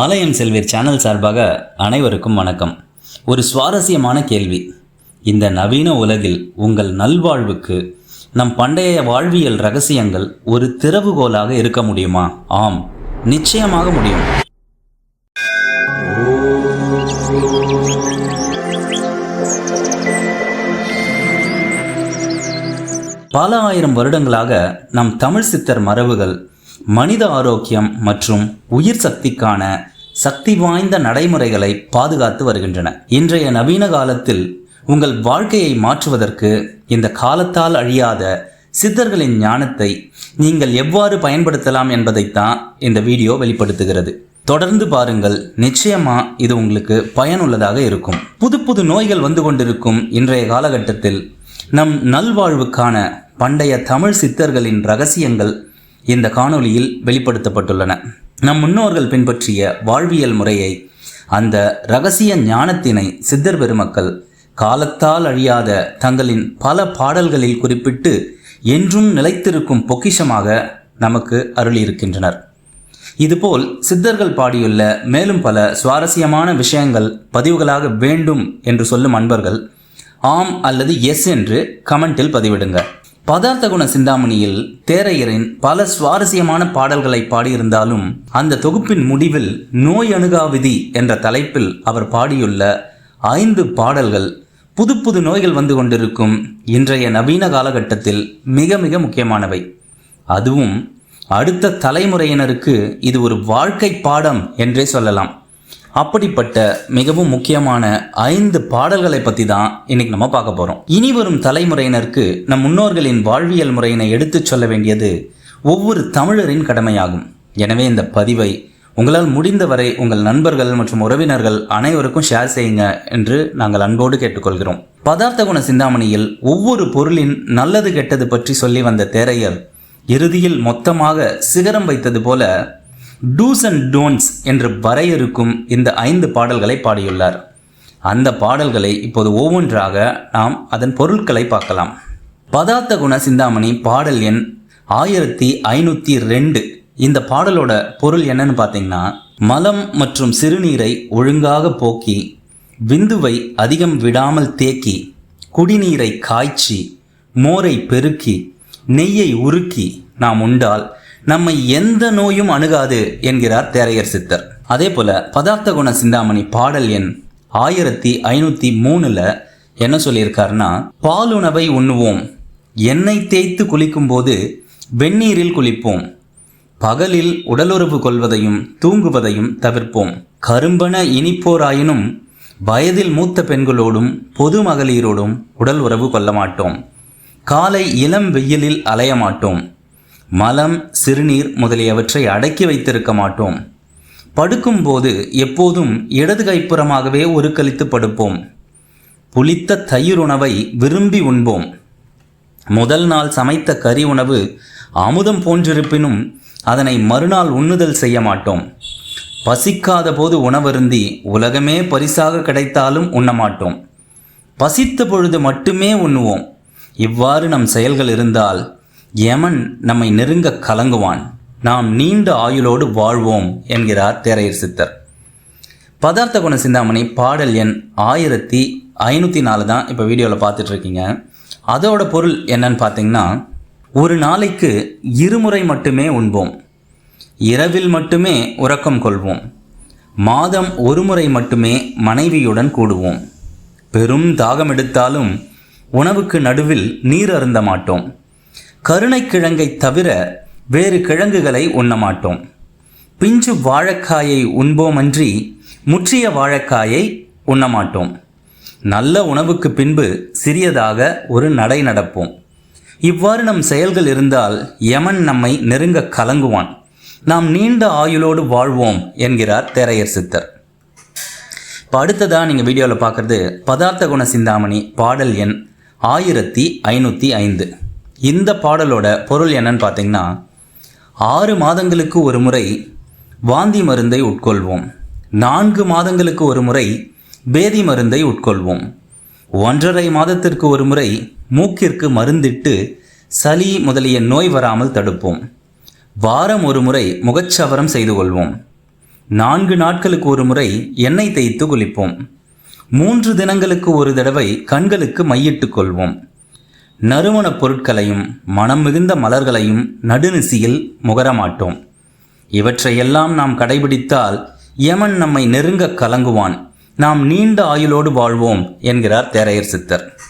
ஆலயம் செல்வீர் சேனல் சார்பாக அனைவருக்கும் வணக்கம். ஒரு சுவாரஸ்யமான கேள்வி. இந்த நவீன உலகில் உங்கள் நல்வாழ்வுக்கு நம் பண்டைய வாழ்வியல் ரகசியங்கள் ஒரு திறவுகோலாக இருக்க முடியுமா? ஆம் நிச்சயமாக முடியும். பல ஆயிரம் வருடங்களாக நம் தமிழ் சித்தர் மரபுகள் மனித ஆரோக்கியம் மற்றும் உயிர் சக்திக்கான சக்தி வாய்ந்த நடைமுறைகளை பாதுகாத்து வருகின்றன. இன்றைய நவீன காலத்தில் உங்கள் வாழ்க்கையை மாற்றுவதற்கு இந்த காலத்தால் அழியாத சித்தர்களின் ஞானத்தை நீங்கள் எவ்வாறு பயன்படுத்தலாம் என்பதைத்தான் இந்த வீடியோ வெளிப்படுத்துகிறது. தொடர்ந்து பாருங்கள். நிச்சயமா இது உங்களுக்கு பயனுள்ளதாக இருக்கும். புது புது நோய்கள் வந்து கொண்டிருக்கும் இன்றைய காலகட்டத்தில் நம் நல்வாழ்வுக்கான பண்டைய தமிழ் சித்தர்களின் ரகசியங்கள் இந்த காணொளியில் வெளிப்படுத்தப்பட்டுள்ளன. நம் முன்னோர்கள் பின்பற்றிய வாழ்வியல் முறையை அந்த ரகசிய ஞானத்தினை சித்தர் பெருமக்கள் காலத்தால் அழியாத தங்களின் பல பாடல்களில் குறிப்பிட்டு என்றும் நிலைத்திருக்கும் பொக்கிஷமாக நமக்கு அருளியிருக்கின்றனர். இதுபோல் சித்தர்கள் பாடியுள்ள மேலும் பல சுவாரஸ்யமான விஷயங்கள் பதிவுகளாக வேண்டும் என்று சொல்லும் அன்பர்கள் ஆம் அல்லது எஸ் என்று கமெண்டில் பதிவிடுங்க. பதார்த்த குண சிந்தாமணியில் தேரையரின் பல சுவாரஸ்யமான பாடல்களை பாடியிருந்தாலும் அந்த தொகுப்பின் முடிவில் நோய் அணுகா விதி என்ற தலைப்பில் அவர் பாடியுள்ள ஐந்து பாடல்கள் புது புது நோய்கள் வந்து கொண்டிருக்கும் இன்றைய நவீன காலகட்டத்தில் மிக மிக முக்கியமானவை. அதுவும் அடுத்த தலைமுறையினருக்கு இது ஒரு வாழ்க்கை பாடம் என்றே சொல்லலாம். அப்படிப்பட்ட மிகவும் முக்கியமான ஐந்து பாடல்களை பற்றி தான் இன்னைக்கு நம்ம பார்க்க போகிறோம் இனி வரும் தலைமுறையினருக்கு நம் முன்னோர்களின் வாழ்வியல் முறையினை எடுத்துச் சொல்ல வேண்டியது ஒவ்வொரு தமிழரின் கடமையாகும். எனவே இந்த பதிவை உங்களால் முடிந்தவரை உங்கள் நண்பர்கள் மற்றும் உறவினர்கள் அனைவருக்கும் ஷேர் செய்யுங்க என்று நாங்கள் அன்போடு கேட்டுக்கொள்கிறோம். பதார்த்த குண சிந்தாமணியில் ஒவ்வொரு பொருளின் நல்லது கெட்டது பற்றி சொல்லி வந்த தேரையர் இறுதியில் மொத்தமாக சிகரம் வைத்தது போல டூஸ் அண்ட் டோன்ஸ் என்று வரையறுக்கும் இந்த ஐந்து பாடல்களை பாடியுள்ளார். அந்த பாடல்களை இப்போது ஒவ்வொன்றாக நாம் அதன் பொருட்களை பார்க்கலாம். பதார்த்த குண சிந்தாமணி பாடல் எண் ஆயிரத்தி ஐநூற்றி ரெண்டு. இந்த பாடலோட பொருள் என்னன்னு பார்த்தீங்கன்னா மலம் மற்றும் சிறுநீரை ஒழுங்காக போக்கி விந்துவை அதிகம் விடாமல் தேக்கி குடிநீரை காய்ச்சி மோரை பெருக்கி நெய்யை உருக்கி நாம் உண்டால் நம்மை எந்த நோயும் அணுகாது என்கிறார் தேரையர் சித்தர். அதே போல பதார்த்த குண சிந்தாமணி பாடல் எண் ஆயிரத்தி ஐநூற்றி மூணில் என்ன சொல்லியிருக்காருன்னா பாலுணவை உண்ணுவோம் எண்ணெய் தேய்த்து குளிக்கும் போது வெந்நீரில் குளிப்போம் பகலில் உடலுறவு கொள்வதையும் தூங்குவதையும் தவிர்ப்போம். கரும்பன இனிப்போராயினும் வயதில் மூத்த பெண்களோடும் பொது மகளிரோடும் உடல் உறவு கொள்ள மாட்டோம் காலை இளம் வெயிலில் அலைய மாட்டோம் மலம் சிறுநீர் முதலியவற்றை அடக்கி வைத்திருக்க மாட்டோம். படுக்கும்போது எப்போதும் இடது கைப்புறமாகவே உருக்களித்து படுப்போம். புளித்த தயிர் உணவை விரும்பி உண்போம். முதல் நாள் சமைத்த கறி உணவு அமுதம் போன்றிருப்பினும் அதனை மறுநாள் உண்ணுதல் செய்ய மாட்டோம். பசிக்காத போது உணவருந்தி உலகமே பரிசாக கிடைத்தாலும் உண்ண மாட்டோம். பசித்த பொழுது மட்டுமே உண்ணுவோம். இவ்வாறு நம் செயல்கள் இருந்தால் யமன் நம்மை நெருங்க கலங்குவான். நாம் நீண்ட ஆயுளோடு வாழ்வோம் என்கிறார் தேரையர் சித்தர். பதார்த்த குண சிந்தாமணி பாடல் எண் ஆயிரத்தி ஐநூற்றி நாலு தான் இப்போ வீடியோவில் பார்த்துட்டு இருக்கீங்க அதோட பொருள் என்னன்னு பார்த்தீங்கன்னா ஒரு நாளைக்கு இருமுறை மட்டுமே உண்போம். இரவில் மட்டுமே உறக்கம் கொள்வோம். மாதம் ஒரு முறை மட்டுமே மனைவியுடன் கூடுவோம். பெரும் தாகம் எடுத்தாலும் உணவுக்கு நடுவில் நீர் அருந்த மாட்டோம். கருணைக்கிழங்கை தவிர வேறு கிழங்குகளை உண்ண மாட்டோம் பிஞ்சு வாழைக்காயை உண்போமன்றி முற்றிய வாழைக்காயை உண்ண மாட்டோம் நல்ல உணவுக்கு பின்பு சிறியதாக ஒரு நடை நடப்போம். இவ்வாறு நம் செயல்கள் இருந்தால் யமன் நம்மை நெருங்க கலங்குவான். நாம் நீண்ட ஆயுளோடு வாழ்வோம் என்கிறார் தேரையர் சித்தர். இப்போ அடுத்ததாக நீங்கள் வீடியோவில் பார்க்குறது பதார்த்த குண சிந்தாமணி பாடல் எண் ஆயிரத்தி ஐநூற்றி ஐந்து. இந்த பாடலோட பொருள் என்னன்னு பார்த்தீங்கன்னா ஆறு மாதங்களுக்கு ஒரு முறை வாந்தி மருந்தை உட்கொள்வோம். நான்கு மாதங்களுக்கு ஒரு முறை பேதி மருந்தை உட்கொள்வோம். ஒன்றரை மாதத்திற்கு ஒரு முறை மூக்கிற்கு மருந்திட்டு சளி முதலிய நோய் வராமல் தடுப்போம். வாரம் ஒரு முறை முகச்சவரம் செய்து கொள்வோம். நான்கு நாட்களுக்கு ஒரு முறை எண்ணெய் தேய்த்து குளிப்போம். மூன்று தினங்களுக்கு ஒரு தடவை கண்களுக்கு மையிட்டுக் கொள்வோம். நறுமணப் பொருட்களையும் மனம் மிகுந்த மலர்களையும் நடுநிசியில் முகரமாட்டோம். இவற்றையெல்லாம் நாம் கடைபிடித்தால் யமன் நம்மை நெருங்க கலங்குவான். நாம் நீண்ட ஆயுளோடு வாழ்வோம் என்கிறார் தேரையர் சித்தர்.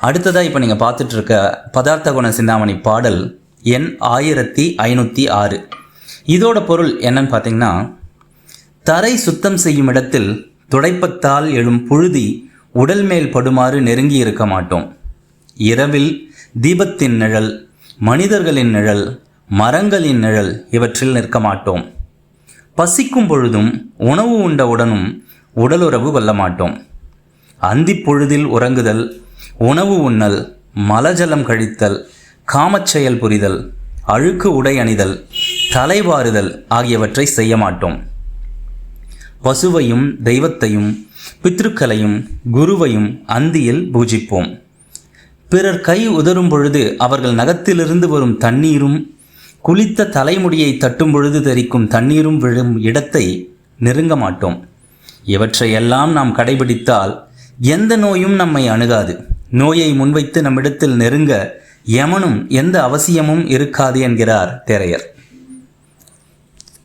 அடுத்ததாக இப்போ நீங்கள் பார்த்துட்டு இருக்க பதார்த்த குண சிந்தாமணி பாடல் எண் ஆயிரத்தி ஐநூற்றி ஆறு. இதோட பொருள் என்னன்னு பார்த்தீங்கன்னா தரை சுத்தம் செய்யும் இடத்தில் துடைப்பத்தால் எழும் புழுதி உடல் மேல் படுமாறு நெருங்கி இருக்க மாட்டோம். இரவில் தீபத்தின் நிழல் மனிதர்களின் நிழல் மரங்களின் நிழல் இவற்றில் நிற்க மாட்டோம். பசிக்கும் பொழுதும் உணவு உண்டவுடனும் உடலுறவு கொள்ள மாட்டோம். அந்தி பொழுதில் உறங்குதல் உணவு உண்ணல் மலஜலம் கழித்தல் காமச் செயல் புரிதல் அழுக்கு உடை அணிதல் தலைவாறுதல் ஆகியவற்றை செய்ய மாட்டோம். பசுவையும் தெய்வத்தையும் பித்ருக்களையும் குருவையும் அந்தியில் பூஜிப்போம். பிறர் கை உதரும் பொழுது அவர்கள் நகத்திலிருந்து வரும் தண்ணீரும் குளித்த தலைமுடியை தட்டும் பொழுது தெரிக்கும் தண்ணீரும் விழும் இடத்தை நெருங்க மாட்டோம். இவற்றையெல்லாம் நாம் கடைபிடித்தால் எந்த நோயும் நம்மை அணுகாது. நோயை முன்வைத்து நம்மிடத்தில் நெருங்க எமனும் எந்த அவசியமும் இருக்காது என்கிறார் தேரையர்.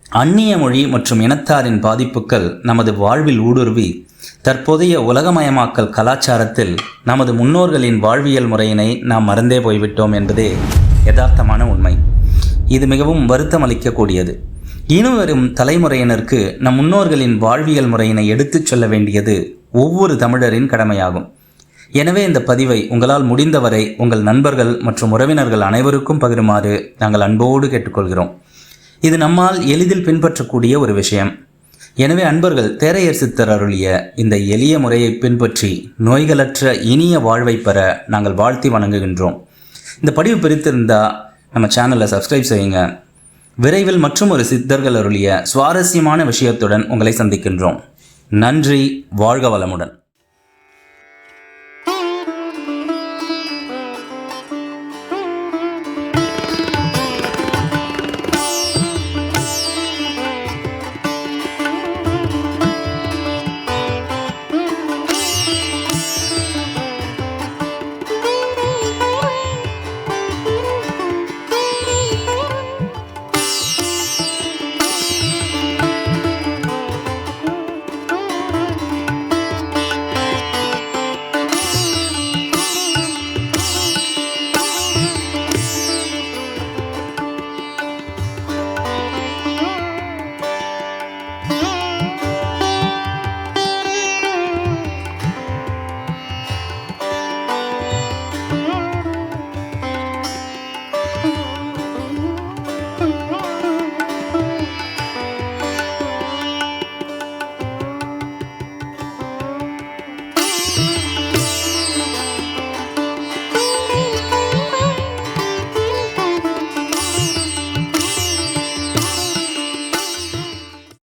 அந்நிய மொழி மற்றும் இனத்தாரின் பாதிப்புகள் நமது வாழ்வில் ஊடுருவி தற்போதைய உலகமயமாக்கல் கலாச்சாரத்தில் நமது முன்னோர்களின் வாழ்வியல் முறையினை நாம் மறந்தே போய்விட்டோம் என்பதே யதார்த்தமான உண்மை. இது மிகவும் வருத்தம் அளிக்கக்கூடியது இனிவரும் தலைமுறையினருக்கு நம் முன்னோர்களின் வாழ்வியல் முறையினை எடுத்துச் சொல்ல வேண்டியது ஒவ்வொரு தமிழரின் கடமையாகும். எனவே இந்த பதிவை உங்களால் முடிந்தவரை உங்கள் நண்பர்கள் மற்றும் உறவினர்கள் அனைவருக்கும் பகிருமாறு நாங்கள் அன்போடு கேட்டுக்கொள்கிறோம். இது நம்மால் எளிதில் பின்பற்றக்கூடிய ஒரு விஷயம். எனவே அன்பர்கள் தேரையர் சித்தர் அருளிய இந்த எளிய முறையை பின்பற்றி நோய்களற்ற இனிய வாழ்வை பெற நாங்கள் வாழ்த்தி வணங்குகின்றோம். இந்த படிவு பிரித்திருந்தால் நம்ம சேனலை சப்ஸ்கிரைப் செய்யுங்க. விரைவில் மற்றும் ஒரு சித்தர்கள் அருளிய சுவாரஸ்யமான விஷயத்துடன் உங்களை சந்திக்கின்றோம். நன்றி வாழ்க வளமுடன்.